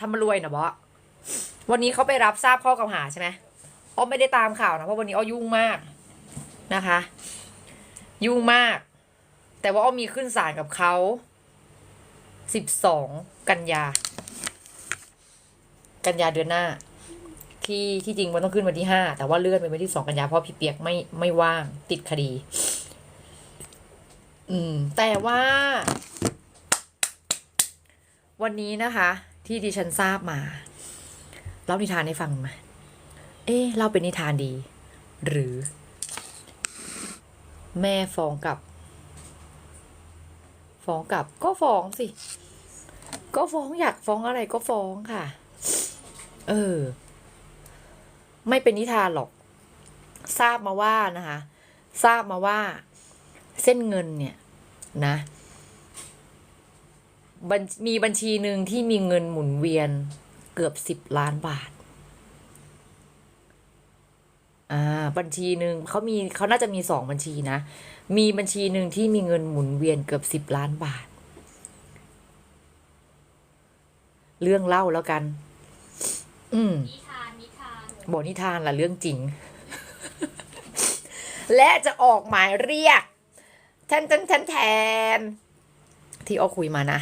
ทำมารวยนะบอสวันนี้เขาไปรับทราบข้อกล่าวหาใช่ไหมอ้อไม่ได้ตามข่าวนะเพราะวันนี้อ้อยุ่งมากนะคะ ยุ่งมาก แต่ว่าอ้อมีขึ้นศาลกับเขาสิบสองกันยา กันยาเดือนหน้า ที่ที่จริงมันต้องขึ้นวันที่ห้าแต่ว่าเลื่อนไปวันที่สองกันยาเพราะพี่เปียกไม่ไม่ว่างติดคดี อืม แต่ว่า วันนี้นะคะ ที่ดิฉันทราบมาเล่านิทานให้ฟังไหมเอ๊ะเล่าเป็นนิทานดี หรือ แม่ฟ้องกับ ฟ้องกับ ก็ฟ้องสิ ก็ฟ้องอยากฟ้องอะไรก็ฟ้องค่ะ เออ ไม่เป็นนิทานหรอก ทราบมาว่านะคะ ทราบมาว่า เส้นเงินเนี่ย นะ บัญมีบัญชีหนึ่งที่มีเงินหมุนเวียนเกือบสิบล้านบาท อ่า บัญชีหนึ่งเขามีเขาน่าจะมีสองบัญชีนะ มีบัญชีหนึ่งที่มีเงินหมุนเวียนเกือบสิบล้านบาท เรื่องเล่าแล้วกัน อืมนิทานนิทานบอกนิทานละเรื่องจริง และจะออกหมายเรียกแทนแทนแทนแทนที่อ้อคุยมานะ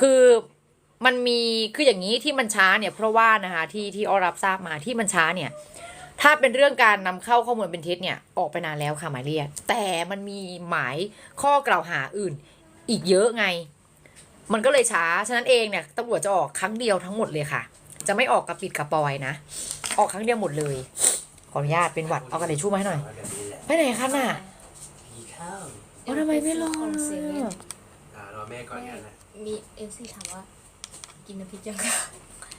คือมันมีคืออย่างนี้ที่มันช้าเนี่ยเพราะว่านะคะที่ที่อ้อรับทราบมาที่มันช้าเนี่ย ถ้าเป็นเรื่องการนำเข้าข้อมูลเป็นเท็จเนี่ยออกไปนานแล้วค่ะหมายเรียก แต่มันมีหมายข้อกล่าวหาอื่น อีกเยอะไง มันก็เลยช้าฉะนั้นเองเนี่ยตำรวจจะออกครั้งเดียวทั้งหมดเลยค่ะ จะไม่ออกกระปิดกระปอยนะ ออกครั้งเดียวหมดเลย ขออนุญาตเป็นหวัดเอากระดาษชู่มาให้หน่อยไปไหนคะน่ะมีข้าวเอาทำไมไม่รอของเซเว่นล่ะอ่ารอ แม่ก่อนกันนะมีเอฟซีถามว่า กินน้ำพริกยังคะ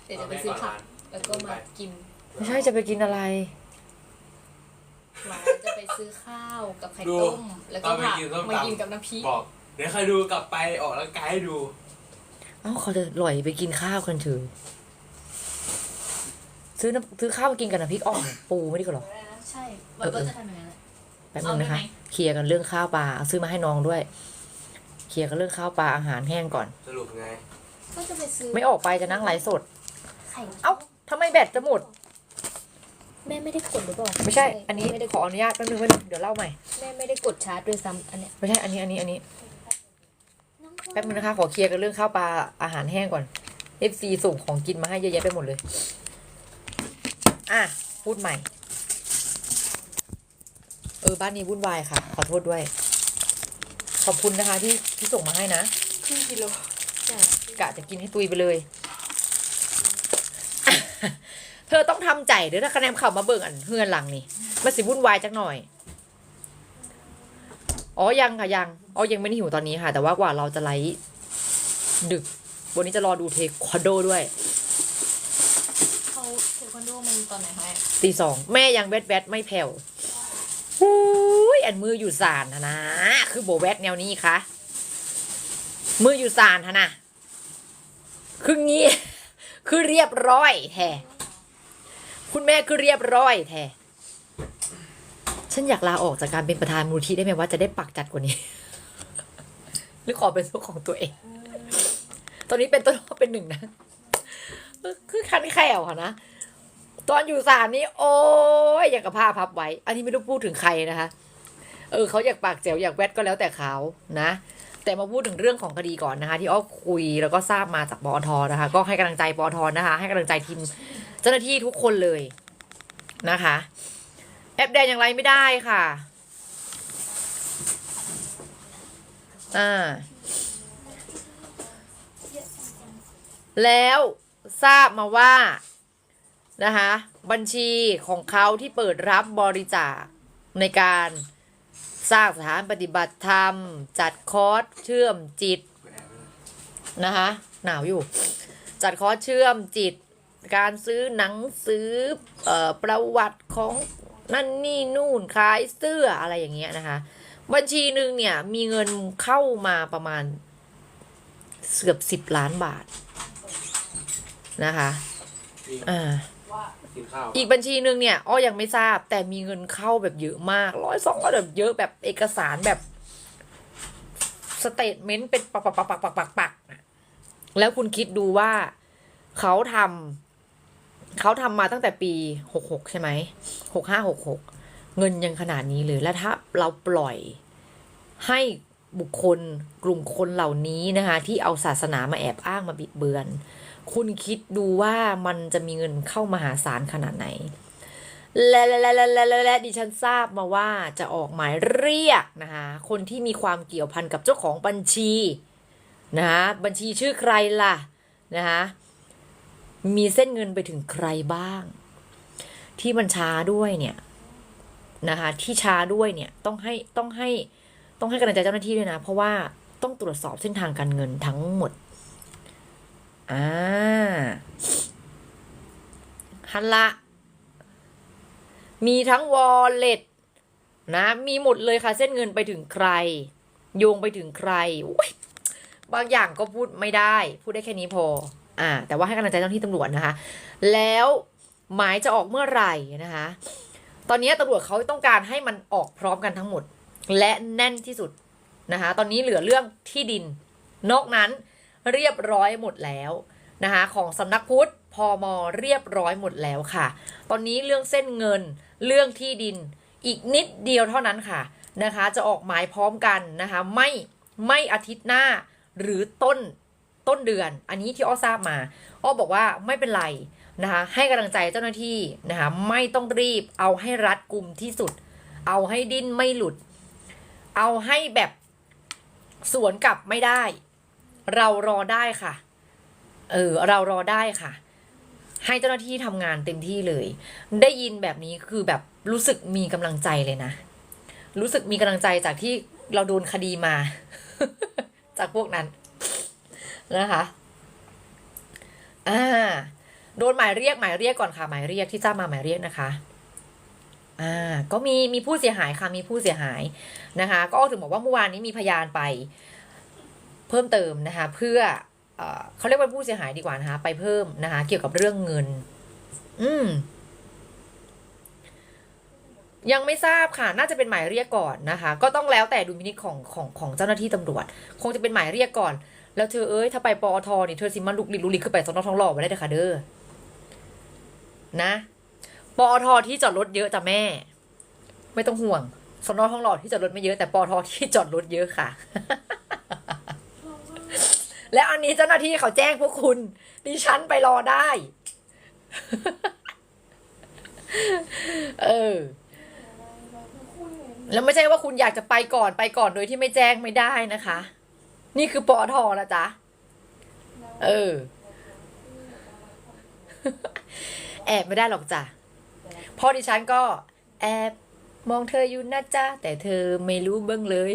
เดี๋ยวจะไปซื้อผักแล้วก็มากินไม่ใช่จะไปกินอะไรหวานจะไปซื้อข้าวกับไข่ต้ม แล้วก็ผักมากินกับน้ำพริกบอกเดี๋ยวใครดูกลับไปออกแล้วกายให้ดู เอ้าเขาจะหล่อยไปกินข้าวกันเถอะซื้อน้ำซื้อข้าวมากินกับน้ำพริกอ่องปูไม่ได้ก็หรอใช่มันก็จะทำอย่างนั้นแหละแป๊บนึงนะคะเอาได้ไหมเคลียร์กันเรื่องข้าวปลาเอาซื้อมาให้น้องด้วย เคลียร์กันเรื่องข้าวปลาอาหารแห้งก่อน สรุปไง ก็จะไปซื้อไม่ออกไปจะนั่งไลฟ์สด ไข่เอ้าทำไมแบตจะหมด แม่ไม่ได้กดหรือเปล่าไม่ใช่ อันนี้ไม่ได้ขออนุญาตแป๊บนึงแป๊บนึงเดี๋ยวเล่าใหม่ แม่ไม่ได้กดชาร์จด้วยซ้ำอันเนี้ยไม่ใช่ อันนี้ อันนี้ อันนี้ แป๊บนึงนะคะ ขอเคลียร์กันเรื่องข้าวปลาอาหารแห้งก่อน FC ส่งของกินมาให้เยอะแยะไปหมดเลย อะ พูดใหม่ เออ บ้านนี้วุ่นวายค่ะ ขอโทษด้วย ขอบคุณนะคะที่ที่ส่งมาให้นะครึ่งกิโลใช่กะจะกินให้ตุยไปเลย เธอต้องทำใจเด้อถ้าคะแนนเข่ามาเบิ่งอันเฮือนหลังนี่มันสิวุ่นวายจักหน่อย อ๋อยังค่ะยัง อ๋อยังไม่ได้หิวตอนนี้ค่ะ แต่ว่ากว่าเราจะไลฟ์ดึก วันนี้จะรอดูเทควันโดด้วยเขาเทควันโดมันตอนไหนคะตีสองแม่ยังแวดแวดไม่แผ่วอุ้ย อันมืออยู่สานนะนะคือโบแวดแนวนี้คะมืออยู่สานนะคืองี้ คือเรียบร้อยแท้คุณแม่คือเรียบร้อยแท้ฉันอยากลาออกจากการเป็นประธานมูลที่ได้ไหมว่าจะได้ปักจัดกว่านี้ หรือขอเป็นตัวของตัวเอง ตอนนี้เป็นต้นเป็นหนึ่งนะ คือคันแขวค่ะนะ ตอนอยู่ศาลนี่โอ้ยอย่างกับผ้าพับไว้ อันนี้ไม่ต้พูดถึงใครนะคะ เออเขาอยากปากแจ๋วอยากแวดก็แล้วแต่เขานะ แต่มาพูดถึงเรื่องของคดีก่อนนะคะ ที่อ้อคุยแล้วก็ทราบมาจากปอทนะคะ ก็ให้กำลังใจปอทนะคะ ให้กำลังใจทีมเจ้าหน้าที่ทุกคนเลยนะคะ แอปแดงอย่างไรไม่ได้ค่ะอ่าแล้วทราบมาว่านะคะบัญชีของเขาที่เปิดรับบริจาคในการ สร้างสถานปฏิบัติธรรม จัดคอร์สเชื่อมจิตนะคะหนาวอยู่ จัดคอร์สเชื่อมจิต การซื้อหนังสือเอ่อประวัติของนั่นนี่นู่นขายเสื้ออะไรอย่างเงี้ยนะคะ บัญชีหนึ่งเนี่ยมีเงินเข้ามาประมาณเกือบสิบล้านบาทนะคะอ่า กินข้าวอีกบัญชีหนึ่งเนี่ยอ้อยังไม่ทราบ แต่มีเงินเข้าแบบเยอะมากร้อยสองก็แบบเยอะแบบเอกสารแบบสเตทเมนต์เป็นปักปักปักปักปักปักปักแล้วคุณคิดดูว่าเขาทำเขาทำมาตั้งแต่ปีหกหกใช่ไหมหกห้าหกหกเงินยังขนาดนี้เลยแล้วถ้าเราปล่อยให้บุคคลกลุ่มคนเหล่านี้นะคะ ที่เอาศาสนามาแอบอ้างมาบิดเบือน คุณคิดดูว่ามันจะมีเงินเข้ามหาศาลขนาดไหนและและและและและและและดิฉันทราบมาว่าจะออกหมายเรียกนะคะคนที่มีความเกี่ยวพันกับเจ้าของบัญชีนะคะบัญชีชื่อใครล่ะนะคะมีเส้นเงินไปถึงใครบ้าง ที่มันช้าด้วยเนี่ยนะคะที่ช้าด้วยเนี่ยต้องให้ต้องให้ต้องให้กำลังใจเจ้าหน้าที่ด้วยนะ เพราะว่าต้องตรวจสอบเส้นทางการเงินทั้งหมด อ่าฮันละ มีทั้งวอลเล็ตนะ มีหมดเลยค่ะ เส้นเงินไปถึงใคร โยงไปถึงใคร บางอย่างก็พูดไม่ได้ พูดได้แค่นี้พอ อ่า แต่ว่าให้กำลังใจเจ้าหน้าที่ตำรวจนะคะ แล้วหมายจะออกเมื่อไหร่นะคะ ตอนนี้ตำรวจเขาต้องการให้มันออกพร้อมกันทั้งหมด และแน่นที่สุดนะคะ ตอนนี้เหลือเรื่องที่ดิน นอกนั้น เรียบร้อยหมดแล้วนะคะของสำนักพุทธพอมเรียบร้อยหมดแล้วค่ะ ตอนนี้เรื่องเส้นเงินเรื่องที่ดินอีกนิดเดียวเท่านั้นค่ะนะคะ จะออกหมายพร้อมกันนะคะไม่ไม่อาทิตย์หน้าหรือต้นต้นเดือน อันนี้ที่อ้อทราบมาอ้อบอกว่าไม่เป็นไรนะคะให้กำลังใจเจ้าหน้าที่นะคะไม่ต้องรีบเอาให้รัดกุมที่สุด เอาให้ดิ้นไม่หลุด เอาให้แบบสวนกลับไม่ได้ เรารอได้ค่ะ เออ เรารอได้ค่ะ ให้เจ้าหน้าที่ทำงานเต็มที่เลย ได้ยินแบบนี้คือแบบรู้สึกมีกำลังใจเลยนะ รู้สึกมีกำลังใจจากที่เราโดนคดีมา จากพวกนั้นนะคะ อ่า โดนหมายเรียกหมายเรียกก่อนค่ะ หมายเรียกที่จ้ามาหมายเรียกนะคะ อ่า ก็มีมีผู้เสียหายค่ะ มีผู้เสียหายนะคะ ก็ถึงบอกว่าเมื่อวานนี้มีพยานไป เพิ่มเติมนะคะเพื่อเขาเรียกว่าผู้เสียหายดีกว่านะคะไปเพิ่มนะคะเกี่ยวกับเรื่องเงิน อืมยังไม่ทราบค่ะ น่าจะเป็นหมายเรียกก่อนนะคะ ก็ต้องแล้วแต่ดุลพินิจของของของเจ้าหน้าที่ตำรวจ คงจะเป็นหมายเรียกก่อน แล้วเธอเอ้ย ถ้าไปปอทนี่เธอสิมาลุกลิกลุกลิกขึ้นไปสนอทองหล่อมาได้เด้อค่ะเด้อ นะ ปอทที่จอดรถเยอะจ้ะแม่ ไม่ต้องห่วง สนอทองหล่อที่จอดรถไม่เยอะแต่ปอทที่จอดรถเยอะค่ะ และอันนี้เจ้าหน้าที่เขาแจ้งพวกคุณ ดิฉันไปรอได้ เออ แล้วไม่ใช่ว่าคุณอยากจะไปก่อนไปก่อนโดยที่ไม่แจ้งไม่ได้นะคะ นี่คือปอทอนะจ๊ะ เออ แอบไม่ได้หรอกจ้ะพราะดิฉันก็ แอบมองเธออยู่นะจ๊ะ แต่เธอไม่รู้เบื้องเลย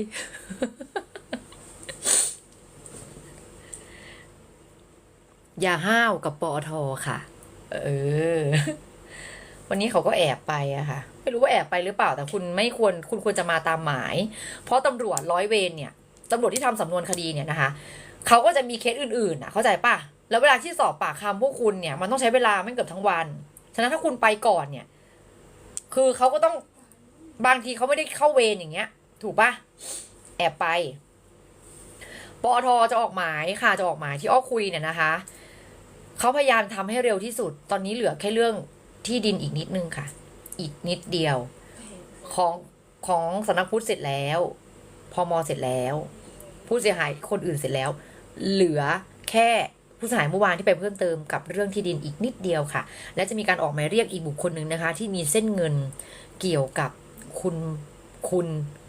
อย่าห้าวกับปอทค่ะ เออ วันนี้เขาก็แอบไปอะค่ะ ไม่รู้ว่าแอบไปหรือเปล่า แต่คุณไม่ควร คุณควรจะมาตามหมาย เพราะตำรวจร้อยเวรเนี่ยตำรวจที่ทำสำนวนคดีเนี่ยนะคะ เขาก็จะมีเคสอื่นๆอะเข้าใจป่ะ แล้วเวลาที่สอบปากคำพวกคุณเนี่ย มันต้องใช้เวลาไม่เกือบทั้งวัน ฉะนั้นถ้าคุณไปก่อนเนี่ย คือเขาก็ต้อง บางทีเขาไม่ได้เข้าเวรอย่างเงี้ย ถูกป่ะ แอบไปปอทจะออกหมายค่ะ จะออกหมายที่อ้อคุยเนี่ยนะคะ เขาพยายามทำให้เร็วที่สุด ตอนนี้เหลือแค่เรื่องที่ดินอีกนิดนึงค่ะ อีกนิดเดียว ของของสำนักพุทธเสร็จแล้ว พอมเสร็จแล้ว ผู้เสียหายคนอื่นเสร็จแล้ว เหลือแค่ผู้เสียหายเมื่อวานที่ไปเพิ่มเติมกับเรื่องที่ดินอีกนิดเดียวค่ะ และจะมีการออกหมายเรียกอีกบุคคลหนึ่งนะคะ ที่มีเส้นเงินเกี่ยวกับคุณคุณ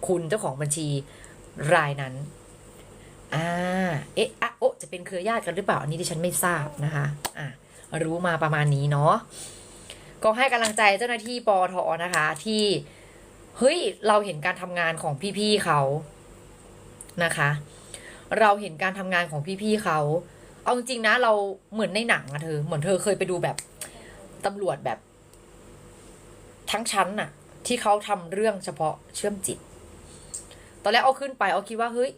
คุณเจ้าของบัญชีรายนั้น อ่าเอ๊ะอะโอะจะเป็นเครือญาติกันหรือเปล่า อันนี้ดิฉันไม่ทราบนะคะอะรู้มาประมาณนี้เนาะก็ให้กำลังใจเจ้าหน้าที่ปอทอนะคะ ที่เฮ้ยเราเห็นการทำงานของพี่ๆเขานะคะ เราเห็นการทำงานของพี่ๆเขาเอาจริงๆนะเราเหมือนในหนังอะเธอ เหมือนเธอเคยไปดูแบบตำรวจแบบ ทั้งชั้นน่ะ ที่เขาทำเรื่องเฉพาะเชื่อมจิต ตอนแรกเอาขึ้นไปเอาคิดว่าเฮ้ย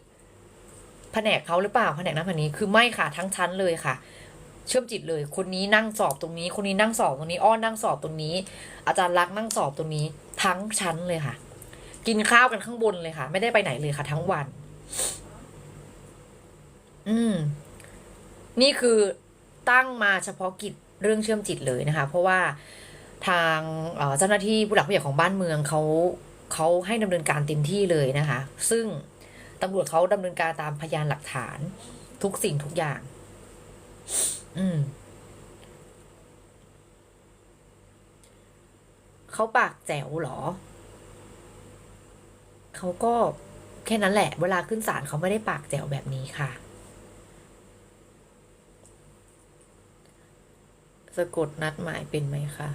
แผนกเขาหรือเปล่าแผนกนั้นแผนนี้คือไม่ค่ะทั้งชั้นเลยค่ะ เชื่อมจิตเลย คนนี้นั่งสอบตรงนี้ คนนี้นั่งสอบตรงนี้อ้อนั่งสอบตรงนี้ อาจารย์รักนั่งสอบตรงนี้ ทั้งชั้นเลยค่ะ กินข้าวกันข้างบนเลยค่ะ ไม่ได้ไปไหนเลยค่ะ ทั้งวัน อืม นี่คือตั้งมาเฉพาะกิจเรื่องเชื่อมจิตเลยนะคะ เพราะว่าทางเจ้าหน้าที่ผู้หลักผู้ใหญ่ของบ้านเมืองเขาเขาให้ดำเนินการเต็มที่เลยนะคะ ซึ่ง ตำรวจเขาดำเนินการตามพยานหลักฐาน ทุกสิ่งทุกอย่าง อืมเขาปากแจ๋วเหรอ เขาก็แค่นั้นแหละ เวลาขึ้นศาลเขาไม่ได้ปากแจ๋วแบบนี้ค่ะ สะกดนัดหมายเป็นไหมคะ